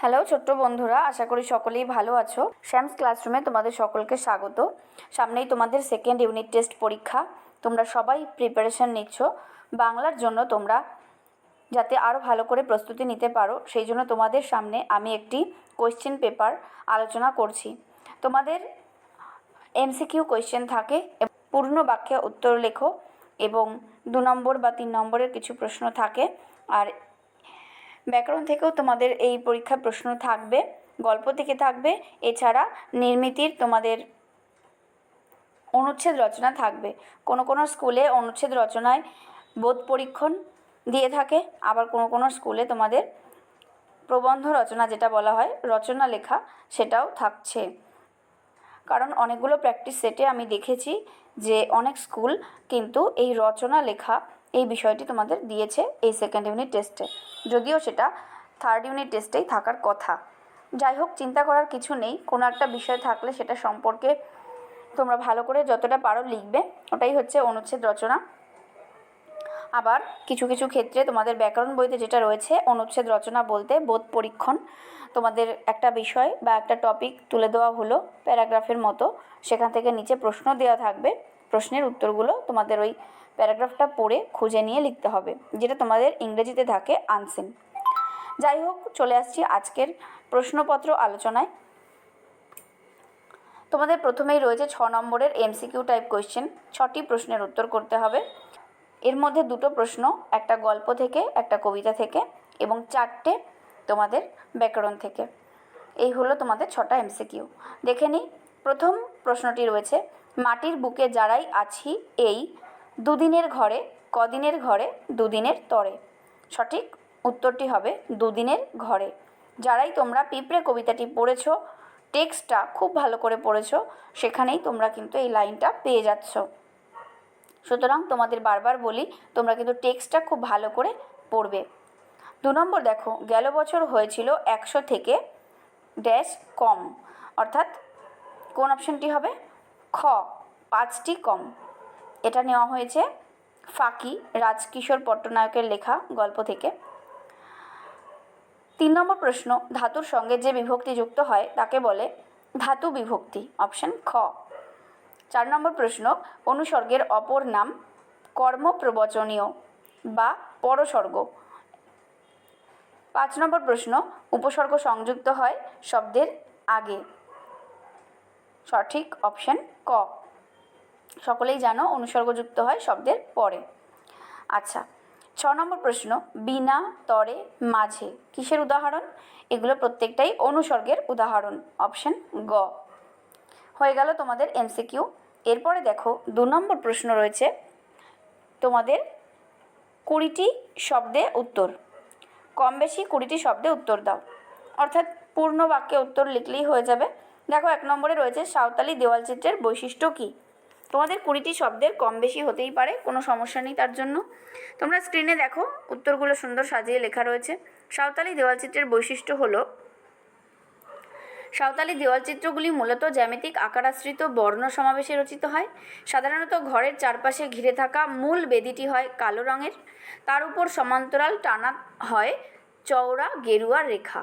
Hello ছোট্ট বন্ধুরা, আশা করি সকলেই ভালো আছো। শ্যামস ক্লাসরুমে তোমাদের সকলকে স্বাগত। সামনেই তোমাদের সেকেন্ড ইউনিট টেস্ট পরীক্ষা। তোমরা সবাই প্রিপারেশন নিচ্ছ। বাংলার জন্য তোমরা যাতে আরও ভালো করে প্রস্তুতি নিতে পারো, সেই জন্য তোমাদের সামনে আমি একটি কোয়েশ্চেন পেপার আলোচনা করছি। তোমাদের এমসিকিউ কোয়েশ্চেন থাকে, পূর্ণ বাক্যে উত্তর লেখো এবং দু নম্বর বা তিন নম্বরের কিছু প্রশ্ন থাকে। আর ব্যাকরণ থেকেও তোমাদের এই পরীক্ষার প্রশ্ন থাকবে, গল্প থেকে থাকবে, এছাড়া নির্মিতির তোমাদের অনুচ্ছেদ রচনা থাকবে। কোনো কোনো স্কুলে অনুচ্ছেদ রচনায় বোধ পরীক্ষণ দিয়ে থাকে, আবার কোনো কোনো স্কুলে তোমাদের প্রবন্ধ রচনা যেটা বলা হয়, রচনা লেখা সেটাও থাকছে। কারণ অনেকগুলো প্র্যাকটিস সেটে আমি দেখেছি যে অনেক স্কুল কিন্তু এই রচনা লেখা এই বিষয়টি তোমাদের দিয়েছে এই সেকেন্ড ইউনিট টেস্টে। যদিও সেটা থার্ড ইউনিট টেস্টেই থাকার কথা। যাই হোক, চিন্তা করার কিছু নেই। কোনো একটা বিষয় থাকলে সেটা সম্পর্কে তোমরা ভালো করে যতটা পারো লিখবে। ওটাই হচ্ছে অনুচ্ছেদ রচনা। আবার কিছু কিছু ক্ষেত্রে তোমাদের ব্যাকরণ বইতে যেটা রয়েছে, অনুচ্ছেদ রচনা বলতে বোধ পরীক্ষণ। তোমাদের একটা বিষয় বা একটা টপিক তুলে দেওয়া হলো, প্যারাগ্রাফের মতো। সেখান থেকে নিচে প্রশ্ন দেওয়া থাকবে। প্রশ্নের উত্তরগুলো তোমাদের ওই প্যারাগ্রাফটা পড়ে খুঁজে নিয়ে লিখতে হবে, যেটা তোমাদের ইংরেজিতে থাকে আনসিন। যাই হোক, চলে আসছি আজকের প্রশ্নপত্র আলোচনায়। তোমাদের প্রথমেই রয়েছে ছ নম্বরের এমসিকিউ টাইপ কোয়েশ্চেন, ছটি প্রশ্নের উত্তর করতে হবে। এর মধ্যে দুটো প্রশ্ন, একটা গল্প থেকে, একটা কবিতা থেকে, এবং চারটে তোমাদের ব্যাকরণ থেকে। এই হলো তোমাদের ছটা এমসিকিউ। দেখে নিই, প্রথম প্রশ্নটি রয়েছে মাটির বুকে যারাই আছি, এই দুদিনের ঘরে, কদিনের ঘরে, দুদিনের তরে। সঠিক উত্তরটি হবে দুদিনের ঘরে। যারাই তোমরা পিঁপড়ে কবিতাটি পড়েছো, টেক্সটটা খুব ভালো করে পড়েছো, সেখানেই তোমরা কিন্তু এই লাইনটা পেয়ে যাচ্ছ। সুতরাং তোমাদের বারবার বলি, তোমরা কিন্তু টেক্সটটা খুব ভালো করে পড়বে। দু নম্বর দেখো, গেল বছর হয়েছিল একশো থেকে ড্যাশ কম। অর্থাৎ কোন অপশানটি হবে? খ, পাঁচটি কম। এটা নেওয়া হয়েছে ফাঁকি, রাজকিশোর পট্টনায়কের লেখা গল্প থেকে। তিন নম্বর প্রশ্ন, ধাতুর সঙ্গে যে বিভক্তি যুক্ত হয়, তাকে বলে ধাতু বিভক্তি, অপশান খ। চার নম্বর প্রশ্ন, অনুসর্গের অপর নাম কর্মপ্রবচনীয় বা পরসর্গ। পাঁচ নম্বর প্রশ্ন, উপসর্গ সংযুক্ত হয় শব্দের আগে। সঠিক অপশান ক। সকলেই জানো অনুসর্গযুক্ত হয় শব্দের পরে। আচ্ছা ছ নম্বর প্রশ্ন, বিনা, তরে, মাঝে, কিসের উদাহরণ? এগুলো প্রত্যেকটাই অনুসর্গের উদাহরণ, অপশান গ। হয়ে গেল তোমাদের এমসিকিউ এরপরে দেখো, দু নম্বর প্রশ্ন রয়েছে তোমাদের কুড়িটি শব্দে উত্তর। কম বেশি কুড়িটি শব্দে উত্তর দাও। অর্থাৎ পূর্ণ বাক্যে উত্তর লিখলেই হয়ে যাবে। দেখো, এক নম্বরে রয়েছে সাঁওতালি দেওয়াল চিত্রের বৈশিষ্ট্য কী? তোমাদের কুড়িটি শব্দের কম বেশি হতেই পারে, কোনো সমস্যা নেই তার জন্য। তোমরা স্ক্রিনে দেখো, উত্তরগুলো সুন্দর সাজিয়ে লেখা রয়েছে। সাঁওতালি দেওয়াল চিত্রের বৈশিষ্ট্য হলো, সাঁওতালি দেওয়াল চিত্রগুলি মূলত জ্যামিতিক আকারাশ্রিত বর্ণ সমাবেশে রচিত হয়। সাধারণত ঘরের চারপাশে ঘিরে থাকা মূল বেদিটি হয় কালো রঙের। তার উপর সমান্তরাল টানা হয় চওড়া, গেরুয়া রেখা।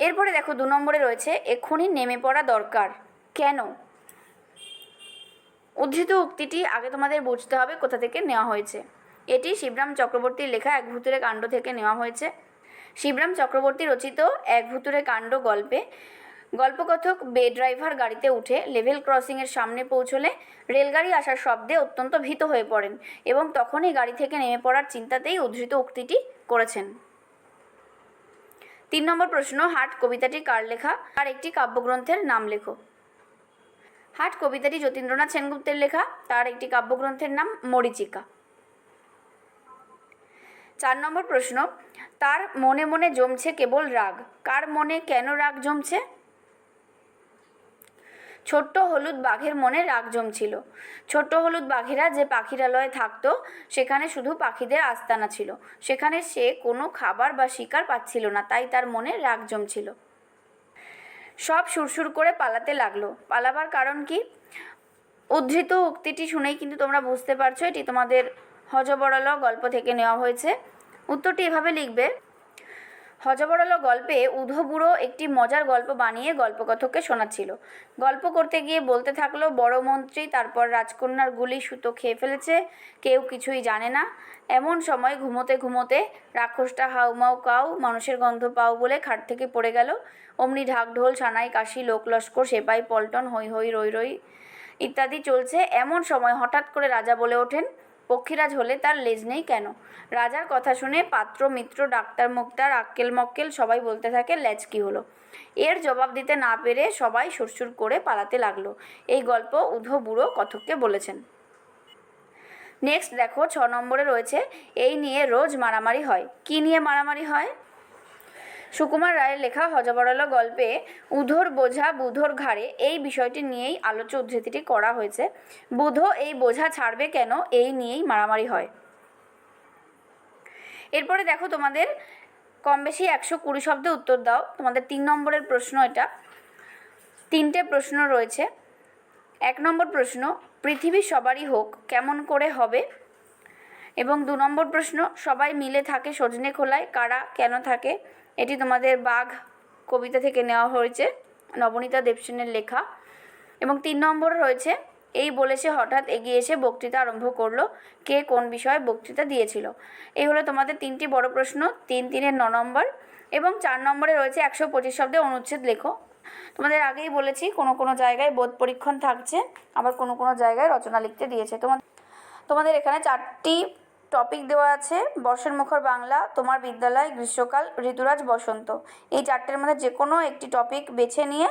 এরপরে দেখো দু নম্বরে রয়েছে, এক্ষুনি নেমে পড়া দরকার। কেন? উদ্ধৃত উক্তিটি আগে তোমাদের বুঝতে হবে কোথা থেকে নেওয়া হয়েছে। এটি শিবরাম চক্রবর্তীর লেখা এক ভূতুরে কাণ্ড থেকে নেওয়া হয়েছে। শিবরাম চক্রবর্তী রচিত এক ভূতুরে কাণ্ড গল্পে গল্পকথক বে ড্রাইভার গাড়িতে উঠে লেভেল ক্রসিংয়ের সামনে পৌঁছলে রেলগাড়ি আসার শব্দে অত্যন্ত ভীত হয়ে পড়েন এবং তখনই গাড়ি থেকে নেমে পড়ার চিন্তাতেই উদ্ধৃত উক্তিটি করেছেন। তিন নম্বর প্রশ্ন, হাট কবিতাটি কার লেখা? আর একটি কাব্যগ্রন্থের নাম লেখো। হাট কবিতাটি যতীন্দ্রনাথ সেনগুপ্তের লেখা, তার একটি কাব্যগ্রন্থের নাম মরিচিকা। চার নম্বর প্রশ্ন, তার মনে মনে জমছে কেবল রাগ। কার মনে কেন রাগ জমছে? ছোট্ট হলুদ বাঘের মনে রাগ জমছিল। ছোট্ট হলুদ বাঘেরা যে পাখিরালয়ে থাকতো, সেখানে শুধু পাখিদের আস্তানা ছিল। সেখানে সে কোনো খাবার বা শিকার পাচ্ছিল না, তাই তার মনে রাগ জমছিল। সব সুরসুর করে পালাতে লাগল। পালাবার কারণ কি? উদ্ধৃত উক্তিটি শুনেই কিন্তু তোমরা বুঝতে পারছ, এটি তোমাদের হজবরল গল্প থেকে নেওয়া হয়েছে। উত্তরটি এভাবে লিখবে হজবরল গল্পে উধো বুড়ো একটি মজার গল্প বানিয়ে গল্পকথককে শোনাচ্ছিল। গল্প করতে গিয়ে বলতে থাকল, বড় মন্ত্রী, তারপর রাজকন্যার গুলি সুতো খেয়ে ফেলেছে, কেউ কিছুই জানে না। এমন সময় ঘুমোতে ঘুমোতে রাক্ষসটা হাউমাউ কাউ মানুষের গন্ধ পাও বলে খাট থেকে পড়ে গেল। অমনি ঢাকঢোল সানাই কাশি, লোক লস্কর, সেপাই, পল্টন হই হই রই রই ইত্যাদি চলছে। এমন সময় হঠাৎ করে রাজা বলে ওঠেন পক্ষীরাজ হলে তার লেজ নেই কেন? রাজার কথা শুনে পাত্র, মিত্র, ডাক্তার, মুক্তার, আক্কেল, মক্কেল সবাই বলতে থাকে, লেজ কি হলো? এর জবাব দিতে না পেরে সবাই সুরসুর করে পালাতে লাগল। এই গল্প উধো বুড়ো কথককে বলেছেন। নেক্সট দেখো, ছ নম্বরে রয়েছে, এই নিয়ে রোজ মারামারি হয়। কি নিয়ে মারামারি হয়? সুকুমার রায়ের লেখা হজবরল গল্পে উধোর বোঝা, বুধোর ঘাড়ে এই বিষয়টি নিয়েই আলোচ্য উদ্ধৃতিটি করা হয়েছে। বুধো এই বোঝা ছাড়বে কেন? এই নিয়েই মারামারি হয়। এরপরে দেখো তোমাদের কম বেশি একশো কুড়ি শব্দে উত্তর দাও। তোমাদের তিন নম্বরের প্রশ্ন এটা। তিনটে প্রশ্ন রয়েছে। এক নম্বর প্রশ্ন, পৃথিবী সবারই হোক, কেমন করে হবে? এবং দু নম্বর প্রশ্ন, সবাই মিলে থাকে সজনে খোলায়, কারা কেন থাকে? এটি তোমাদের বাঘ কবিতা থেকে নেওয়া হয়েছে, নবনীতা দেবসেনের লেখা। এবং তিন নম্বর রয়েছে, এই বলে সে হঠাৎ এগিয়ে এসে বক্তৃতা আরম্ভ করল। কে কোন বিষয়ে বক্তৃতা দিয়েছিল? এই হলো তোমাদের তিনটি বড় প্রশ্ন, তিন তিনের ন নম্বর। এবং চার নম্বরে রয়েছে, একশো পঁচিশ শব্দে অনুচ্ছেদ লেখো। তোমাদের আগেই বলেছি, কোনো কোনো জায়গায় বোধ পরীক্ষণ থাকছে, আবার কোনো কোনো জায়গায় রচনা লিখতে দিয়েছে। তোমার তোমাদের এখানে চারটি টপিক দেওয়া আছে, বর্ষের মুখর বাংলা, তোমার বিদ্যালয়, গ্রীষ্মকাল, ঋতুরাজ, বসন্ত। এই চারটের মধ্যে যে কোনো একটি টপিক বেছে নিয়ে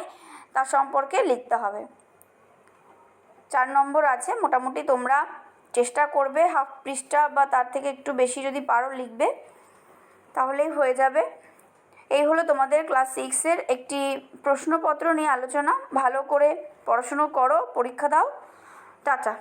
তার সম্পর্কে লিখতে হবে। চার নম্বর আছে, মোটামুটি তোমরা চেষ্টা করবে, হাফ পৃষ্ঠা বা তার থেকে একটু বেশি যদি পারো লিখবে, তাহলেই হয়ে যাবে। এই হলো তোমাদের ক্লাস সিক্সের একটি প্রশ্নপত্র নিয়ে আলোচনা। ভালো করে পড়াশুনো করো, পরীক্ষা দাও। টাটা।